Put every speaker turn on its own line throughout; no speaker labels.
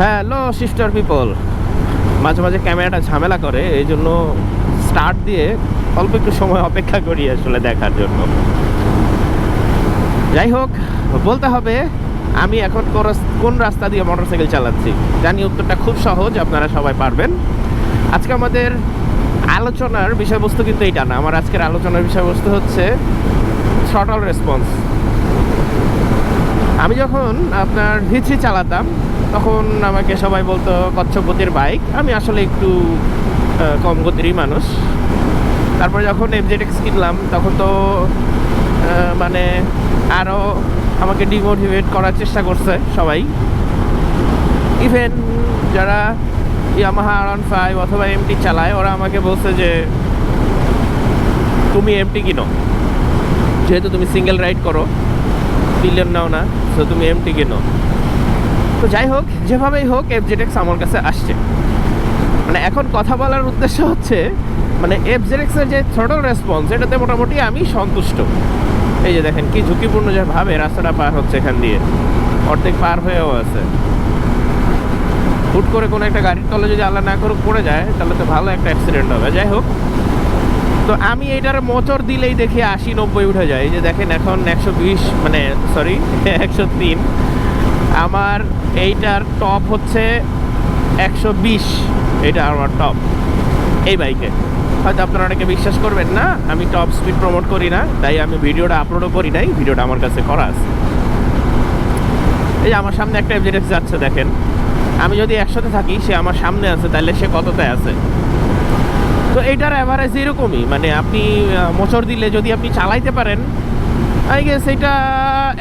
Hello sister people মাঝে মাঝে ক্যামেরাটা ঝামেলা করে এই জন্য স্টার্ট দিয়ে অল্প একটু সময় অপেক্ষা করি আসলে দেখার জন্য। যাই হোক, বলতে হবে, আমি এখন কোন রাস্তা দিয়ে মোটরসাইকেল চালাচ্ছি? জানি উত্তরটা খুব সহজ, আপনারা সবাই পারবেন। আজকে আমাদের আলোচনার বিষয়বস্তু কিন্তু এইটা না, আমার আজকের আলোচনার বিষয়বস্তু হচ্ছে থ্রটল রেসপন্স আমি যখন আপনার হিচি চালাতাম তখন আমাকে সবাই বলতো কচ্ছপতির বাইক আমি আসলে একটু কম গতিরই মানুষ। তারপর যখন এফজেডএক্স কিনলাম, তখন তো মানে আরও আমাকে ডিমোটিভেট করার চেষ্টা করছে সবাই। ইভেন যারা ইয়ামাহা আর ফাইভ অথবা এমটি চালায়, ওরা আমাকে বলছে যে, তুমি এমটি কিনো। যেহেতু তুমি সিঙ্গেল রাইড করো বিলিয়ন নাও না, তো তুমি এমটি কিনো। তো যাই হোক, যেভাবেই হোক এফজেডএক্স আমার কাছে আসছে। মানে এখন কথা বলার উদ্দেশ্য হচ্ছে মানে এফজেডএক্স এর যে থ্রটল রেসপন্স এটাতে মোটামুটি আমি সন্তুষ্ট। এই যে দেখেন, কি ঝুঁকিপূর্ণ যে ভাবে রাস্তাটা পার হচ্ছে এখান দিয়ে। অর্ধেক পার হয়েও আছে। হুট করে কোনো একটা গাড়ির তলে যদি আল্লাহ না করুক, পড়ে যায়, তাহলে তো ভালো একটা অ্যাক্সিডেন্ট হবে। যাই হোক, তো আমি এইটার মোচর দিলেই দেখি আশি নব্বই উঠে যায়। যে দেখেন এখন একশো বিশ মানে সরি একশো তিন। আমার এইটার টপ হচ্ছে একশো বিশ। এটা আমার টপ এই বাইকে হয়তো আপনারা অনেকে বিশ্বাস করবেন না, আমি টপ স্পিড প্রমোট করি না, তাই আমি ভিডিওটা আপলোডও করি নাই, ভিডিওটা আমার কাছে করা আছে। এই আমার সামনে একটা এফজেডএক্স যাচ্ছে, দেখেন। আমি যদি একসাথে থাকি, সে আমার সামনে আছে, তাহলে সে কততে আছে? তো এইটার অ্যাভারেজ এরকমই মানে আপনি মোচড় দিলে যদি আপনি চালাইতে পারেন আই গেস এটা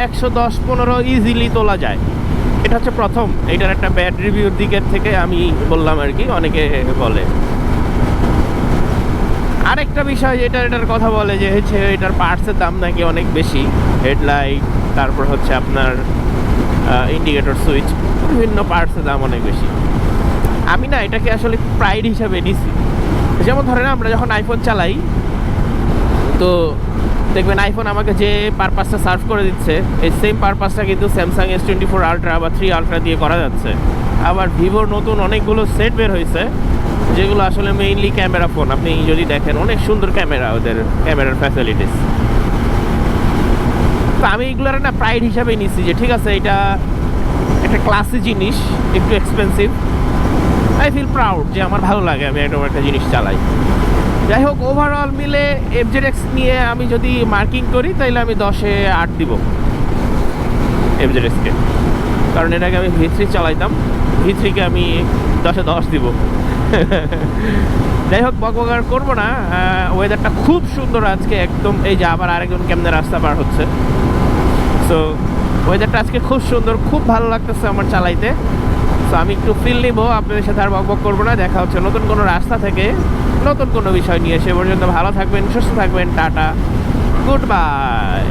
একশো দশ পনেরো ইজিলি তোলা যায়। এটা হচ্ছে প্রথম। এটার একটা ব্যাড রিভিউর দিকের থেকে আমি বললাম আর কি, অনেকে বলে। আরেকটা বিষয় যেটা এটার কথা বলে যে হচ্ছে এটার পার্টসের দাম নাকি অনেক বেশি। হেডলাইট তারপর হচ্ছে আপনার ইন্ডিকেটর সুইচ বিভিন্ন পার্টসের দাম অনেক বেশি। আমি না এটাকে আসলে প্রাইড হিসাবে নিছি। যেমন ধরেন আমরা যখন আইফোন চালাই, তো দেখবেন আইফোন আমাকে যে পারপাসটা সার্ভ করে দিচ্ছে, এই সেম পারপাসটা কিন্তু Samsung S twenty four ultra বা থ্রি আলট্রা দিয়ে করা যাচ্ছে। আবার ভিভোর নতুন অনেকগুলো সেট বের হয়েছে, যেগুলো আসলে মেইনলি ক্যামেরা ফোন আপনি যদি দেখেন, অনেক সুন্দর ক্যামেরা ওদের ক্যামেরার ফ্যাসিলিটিস তো আমি এগুলোর না প্রাইড হিসাবে নিচ্ছি যে, ঠিক আছে, এটা একটা ক্লাসি জিনিস, একটু এক্সপেন্সিভ আই ফিল প্রাউড যে আমার ভালো লাগে, আমি এরকম একটা জিনিস চালাই। যাই হোক ওভারঅল মিলে এফজেডএক্স নিয়ে আমি যদি মার্কিং করি তাহলে আমি দশে আট দিব এফজেডএক্সকে কারণ এটাকে আমি ভি থ্রি চালাইতাম ভি থ্রিকে আমি দশে দশ দিব। যাই হোক বকবকার করব না। ওয়েদারটা খুব সুন্দর আজকে, একদম এই যে আবার আরেকজন কেমনে রাস্তা পার হচ্ছে। সো ওয়েদারটা আজকে খুব সুন্দর, খুব ভালো লাগতেছে আমার চালাইতে। তো আমি একটু ফিল নিবো, আপনাদের সাথে আর বকবক করব না। দেখা হচ্ছে নতুন কোনো রাস্তা থেকে। নতুন কোনো বিষয় নিয়ে সে পর্যন্ত ভালো থাকবেন সুস্থ থাকবেন টাটা গুড বাই।